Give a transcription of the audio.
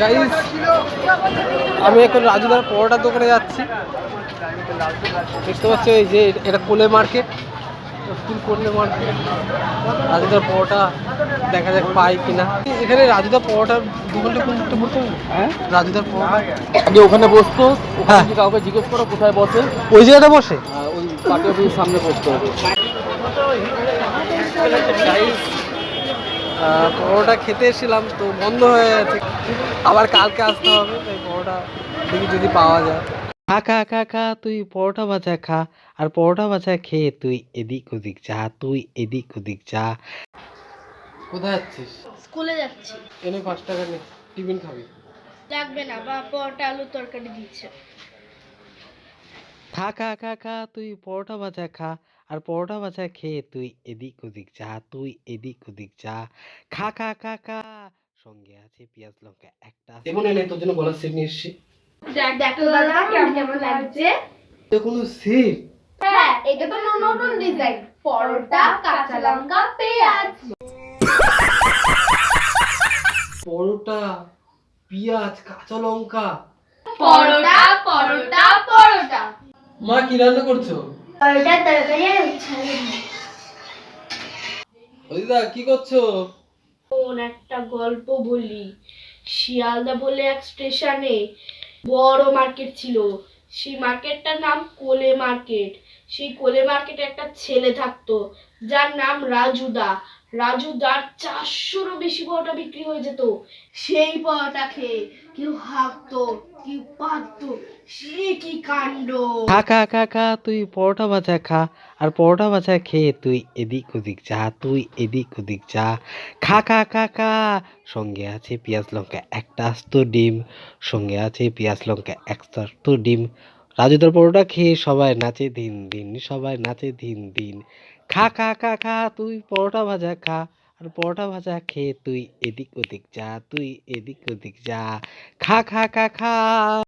Guys আমি এখন রাজুদার পরোটার দোকানে যাচ্ছি। দেখতে পাচ্ছ এই যে এটা কোলে মার্কেট ফুল কোলে মার্কেট। রাজুদার পরোটা দেখা যাক পাই কিনা। এখানে রাজুদার পরোটার দোকানটা কোনটা বলতে? হবে? হ্যাঁ রাজুদার পরোটা। আগে ওখানে বসতো ওখানে হ্যাঁ। কাউকে জিজ্ঞেস করো কোথায় বসে ওই জায়গাটা বসে? ওই পার্টি অফিসের সামনে বসতো গাইস পরোটা খেতে এসেছিলাম তো বন্ধ হয়ে গেছে। আবার কালকে আসতে হবে তাই পরোটা দেখি যদি পাওয়া যায়। খা খা খা খা তুই পরোটা ভাজা খা আর পরোটা ভাজা খেয়ে তুই এদিক ওদিক যা তুই এদিক ওদিক যা। কোথায় যাচ্ছিস? স্কুলে যাচ্ছি। এনে পাঁচ টাকা নে টিফিন খাবি। লাগবে না বা পরোটা আলু তরকারি দিচ্ছে খা খা খা খা তুই পরোটা ভাজা খা। আর পরোটা ভাজা খেয়ে তুই এদিক ওদিক যা তুই এদিক ওদিক যা। খা খা খা খা। সঙ্গে আছে পেঁয়াজ লঙ্কা একটা এমন এনে তোর জন্য গলার সেট নিয়ে এসছি। দেখো দাদা কেমন কেমন লাগছে? এটা কোনো সেট হ্যাঁ এটা তো নতুন ডিজাইন। পরোটা কাঁচা লঙ্কা পেঁয়াজ। পরোটা পেঁয়াজ কাঁচা লঙ্কা। পরোটা মা কি রান্না করছ? তরকারি আর উচ্ছালে দিদা কি করছ? কোন একটা গল্প বলি। শিয়ালদা বলে এক স্টেশনে বড় মার্কেট ছিল। সেই মার্কেটটার নাম কোলে মার্কেট। সেই কোলে মার্কেটে একটা ছেলে থাকতো। যার নাম রাজুদা। রাজুদার চারশোরও বেশি পরোটা বিক্রি হয়ে যেত। সেই পরোটা খেয়ে কেউ হাঁকতো, কেউ পারতো, সে কি কাণ্ড? খা খা খা খা, তুই পরোটা ভাজা খা, আর পরোটা ভাজা খেয়ে তুই এদিক ওদিক যা, তুই এদিক ওদিক যা। খা খা খা খা, সঙ্গে আছে পেঁয়াজ লঙ্কা একটা আস্ত ডিম, সঙ্গে আছে পেঁয়াজ লঙ্কা একটা আস্ত ডিম। রাজুদার পরোটা খেয়ে সবাই নাচে দিন দিন, সবাই নাচে দিন দিন। খা খা খা খা, তুই পরোটা ভাজা খা। আর পরোটা ভাজা খেয়ে তুই এদিক ওদিক যা, তুই এদিক ওদিক যা। খা খা খা খা।